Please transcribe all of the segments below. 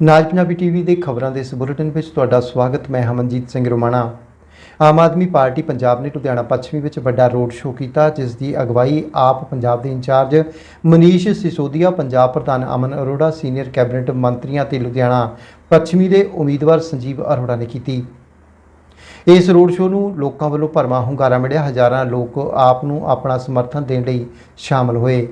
ਨਾਜ Punjabi TV ਦੇ ਖਬਰਾਂ ਦੇ ਇਸ ਬੁਲੇਟਿਨ ਵਿੱਚ ਤੁਹਾਡਾ ਸਵਾਗਤ, ਮੈਂ ਹਮਨਜੀਤ ਸਿੰਘ ਰੋਮਾਣਾ। ਆਮ ਆਦਮੀ ਪਾਰਟੀ ਪੰਜਾਬ ਨੇ ਲੁਧਿਆਣਾ ਪੱਛਮੀ ਵਿੱਚ ਵੱਡਾ ਰੋਡ ਸ਼ੋਅ ਕੀਤਾ, ਜਿਸ ਦੀ ਅਗਵਾਈ ਆਪ ਪੰਜਾਬ ਦੇ ਇੰਚਾਰਜ ਮਨੀਸ਼ ਸਿਸੋਦੀਆ, ਪੰਜਾਬ ਪ੍ਰਧਾਨ ਅਮਨ ਅਰੋੜਾ, ਸੀਨੀਅਰ ਕੈਬਨਿਟ ਮੰਤਰੀਆਂ ਤੇ ਲੁਧਿਆਣਾ ਪੱਛਮੀ ਦੇ ਉਮੀਦਵਾਰ ਸੰਜੀਵ ਅਰੋੜਾ ਨੇ ਕੀਤੀ। ਇਸ ਰੋਡ ਸ਼ੋਅ ਨੂੰ ਲੋਕਾਂ ਵੱਲੋਂ ਭਰਵਾਂ ਹੁੰਗਾਰਾ ਮਿਲਿਆ, ਹਜ਼ਾਰਾਂ ਲੋਕ ਆਪ ਨੂੰ ਆਪਣਾ ਸਮਰਥਨ ਦੇਣ ਲਈ ਸ਼ਾਮਲ ਹੋਏ।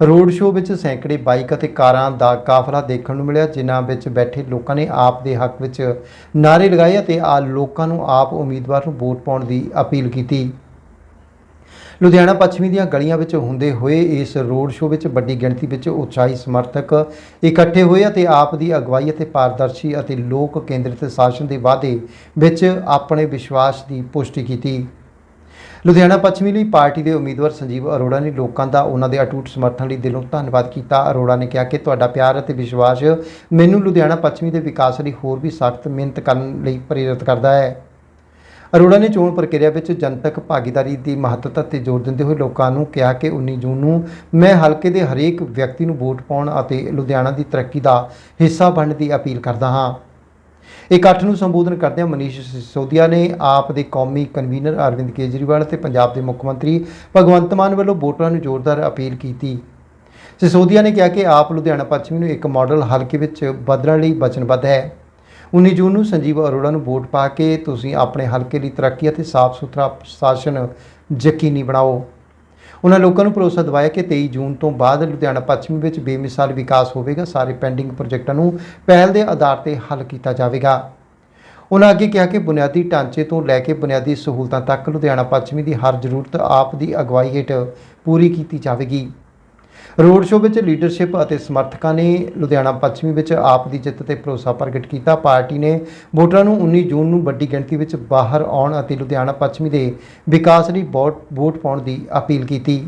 ਰੋਡ ਸ਼ੋਅ ਵਿੱਚ ਸੈਂਕੜੇ ਬਾਈਕ ਅਤੇ ਕਾਰਾਂ ਦਾ ਕਾਫਲਾ ਦੇਖਣ ਨੂੰ ਮਿਲਿਆ, ਜਿਨ੍ਹਾਂ ਵਿੱਚ ਬੈਠੇ ਲੋਕਾਂ ਨੇ ਆਪ ਦੇ ਹੱਕ ਵਿੱਚ ਨਾਅਰੇ ਲਗਾਏ ਅਤੇ ਆ ਲੋਕਾਂ ਨੂੰ ਆਪ ਉਮੀਦਵਾਰ ਨੂੰ ਵੋਟ ਪਾਉਣ ਦੀ ਅਪੀਲ ਕੀਤੀ। ਲੁਧਿਆਣਾ ਪੱਛਮੀ ਦੀਆਂ ਗਲੀਆਂ ਵਿੱਚ ਹੁੰਦੇ ਹੋਏ ਇਸ ਰੋਡ ਸ਼ੋਅ ਵਿੱਚ ਵੱਡੀ ਗਿਣਤੀ ਵਿੱਚ ਉਤਸ਼ਾਹੀ ਸਮਰਥਕ ਇਕੱਠੇ ਹੋਏ ਅਤੇ ਆਪ ਦੀ ਅਗਵਾਈ ਅਤੇ ਪਾਰਦਰਸ਼ੀ ਅਤੇ ਲੋਕ ਕੇਂਦਰਿਤ ਸ਼ਾਸਨ ਦੇ ਵਾਅਦੇ ਵਿੱਚ ਆਪਣੇ ਵਿਸ਼ਵਾਸ ਦੀ ਪੁਸ਼ਟੀ ਕੀਤੀ। ਲੁਧਿਆਣਾ ਪੱਛਮੀ ਲਈ ਪਾਰਟੀ ਦੇ ਉਮੀਦਵਾਰ ਸੰਜੀਵ ਅਰੋੜਾ ਨੇ ਲੋਕਾਂ ਦਾ ਉਹਨਾਂ ਦੇ ਅਟੁੱਟ ਸਮਰਥਨ ਲਈ ਦਿਲੋਂ ਧੰਨਵਾਦ ਕੀਤਾ। ਅਰੋੜਾ ਨੇ ਕਿਹਾ ਕਿ ਤੁਹਾਡਾ ਪਿਆਰ ਅਤੇ ਵਿਸ਼ਵਾਸ ਮੈਨੂੰ ਲੁਧਿਆਣਾ ਪੱਛਮੀ ਦੇ ਵਿਕਾਸ ਲਈ ਹੋਰ ਵੀ ਸਖਤ ਮਿਹਨਤ ਕਰਨ ਲਈ ਪ੍ਰੇਰਿਤ ਕਰਦਾ ਹੈ। ਅਰੋੜਾ ਨੇ ਚੋਣ ਪ੍ਰਕਿਰਿਆ ਵਿੱਚ ਜਨਤਕ ਭਾਗੀਦਾਰੀ ਦੀ ਮਹੱਤਤਾ ਤੇ ਜ਼ੋਰ ਦਿੰਦੇ ਹੋਏ ਲੋਕਾਂ ਨੂੰ ਕਿਹਾ ਕਿ 19 ਜੂਨ ਨੂੰ ਮੈਂ ਹਲਕੇ ਦੇ ਹਰੇਕ ਵਿਅਕਤੀ ਨੂੰ ਵੋਟ ਪਾਉਣ ਅਤੇ ਲੁਧਿਆਣਾ ਦੀ ਤਰੱਕੀ ਦਾ ਹਿੱਸਾ ਬਣਨ ਦੀ ਅਪੀਲ ਕਰਦਾ ਹਾਂ। ਇਕੱਠ ਨੂੰ ਸੰਬੋਧਨ ਕਰਦਿਆਂ ਮਨੀਸ਼ ਸਿਸੋਦੀਆ ਨੇ ਆਪ ਦੇ ਕੌਮੀ ਕਨਵੀਨਰ ਅਰਵਿੰਦ ਕੇਜਰੀਵਾਲ ਅਤੇ ਪੰਜਾਬ ਦੇ ਮੁੱਖ ਮੰਤਰੀ ਭਗਵੰਤ ਮਾਨ ਵੱਲੋਂ ਵੋਟਰਾਂ ਨੂੰ ਜ਼ੋਰਦਾਰ ਅਪੀਲ ਕੀਤੀ। ਸਿਸੋਦੀਆ ਨੇ ਕਿਹਾ ਕਿ ਆਪ ਲੁਧਿਆਣਾ ਪੱਛਮੀ ਨੂੰ ਇੱਕ ਮਾਡਲ ਹਲਕੇ ਵਿੱਚ ਬਦਲਣ ਲਈ ਵਚਨਬੱਧ ਹੈ। 19 ਜੂਨ ਨੂੰ ਸੰਜੀਵ ਅਰੋੜਾ ਨੂੰ ਵੋਟ ਪਾ ਕੇ ਤੁਸੀਂ ਆਪਣੇ ਹਲਕੇ ਲਈ ਤਰੱਕੀ ਅਤੇ ਸਾਫ਼ ਸੁਥਰਾ ਪ੍ਰਸ਼ਾਸਨ ਯਕੀਨੀ ਬਣਾਓ। ਉਹਨਾਂ ਲੋਕਾਂ ਨੂੰ ਭਰੋਸਾ ਦਿਵਾਇਆ ਕਿ 23 ਜੂਨ ਤੋਂ ਬਾਅਦ ਲੁਧਿਆਣਾ ਪੱਛਮੀ ਵਿੱਚ ਬੇਮਿਸਾਲ ਵਿਕਾਸ ਹੋਵੇਗਾ, ਸਾਰੇ ਪੈਂਡਿੰਗ ਪ੍ਰੋਜੈਕਟਾਂ ਨੂੰ ਪਹਿਲ ਦੇ ਆਧਾਰ ਤੇ ਹੱਲ ਕੀਤਾ ਜਾਵੇਗਾ। ਉਹਨਾਂ ਅੱਗੇ ਕਿਹਾ ਕਿ ਬੁਨਿਆਦੀ ਢਾਂਚੇ ਤੋਂ ਲੈ ਕੇ ਬੁਨਿਆਦੀ ਸਹੂਲਤਾਂ ਤੱਕ ਲੁਧਿਆਣਾ ਪੱਛਮੀ ਦੀ ਹਰ ਜ਼ਰੂਰਤ ਆਪ ਦੀ ਅਗਵਾਈ ਹੇਠ ਪੂਰੀ ਕੀਤੀ ਜਾਵੇਗੀ। ਰੋਡ ਸ਼ੋਅ ਵਿੱਚ ਲੀਡਰਸ਼ਿਪ ਅਤੇ ਸਮਰਥਕਾਂ ਨੇ ਲੁਧਿਆਣਾ ਪੱਛਮੀ ਵਿੱਚ ਆਪ ਦੀ ਜਿੱਤ ਤੇ ਭਰੋਸਾ ਪ੍ਰਗਟ ਕੀਤਾ। ਪਾਰਟੀ ਨੇ ਵੋਟਰਾਂ ਨੂੰ 19 ਜੂਨ ਨੂੰ ਵੱਡੀ ਗਿਣਤੀ ਵਿੱਚ ਬਾਹਰ ਆਉਣ ਅਤੇ ਲੁਧਿਆਣਾ ਪੱਛਮੀ ਦੇ ਵਿਕਾਸ ਲਈ ਵੋਟ ਵੋਟ ਪਾਉਣ ਦੀ ਅਪੀਲ ਕੀਤੀ।